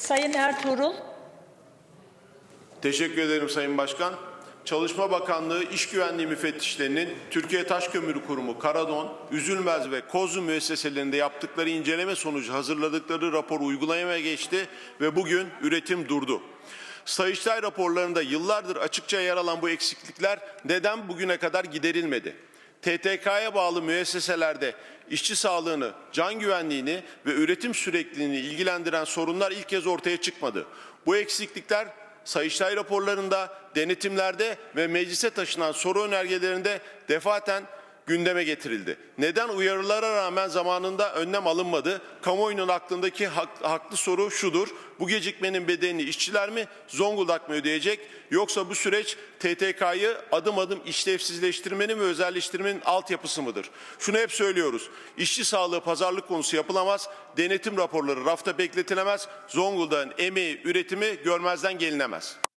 Sayın Ertuğrul. Teşekkür ederim Sayın Başkan. Çalışma Bakanlığı İş Güvenliği Müfettişlerinin Türkiye Taş Kömürü Kurumu, Karadon, Üzülmez ve Kozlu müesseselerinde yaptıkları inceleme sonucu hazırladıkları rapor uygulamaya geçti ve bugün üretim durdu. Sayıştay raporlarında yıllardır açıkça yer alan bu eksiklikler neden bugüne kadar giderilmedi? TTK'ya bağlı müesseselerde işçi sağlığını, can güvenliğini ve üretim sürekliliğini ilgilendiren sorunlar ilk kez ortaya çıkmadı. Bu eksiklikler Sayıştay raporlarında, denetimlerde ve meclise taşınan soru önergelerinde defaten gündeme getirildi. Neden uyarılara rağmen zamanında önlem alınmadı? Kamuoyunun aklındaki hak- haklı soru şudur. Bu gecikmenin bedelini işçiler mi, Zonguldak mı ödeyecek? Yoksa bu süreç TTK'yı adım adım işlevsizleştirmenin ve özelleştirmenin altyapısı mıdır? Şunu hep söylüyoruz. İşçi sağlığı pazarlık konusu yapılamaz. Denetim raporları rafta bekletilemez. Zonguldak'ın emeği, üretimi görmezden gelinemez.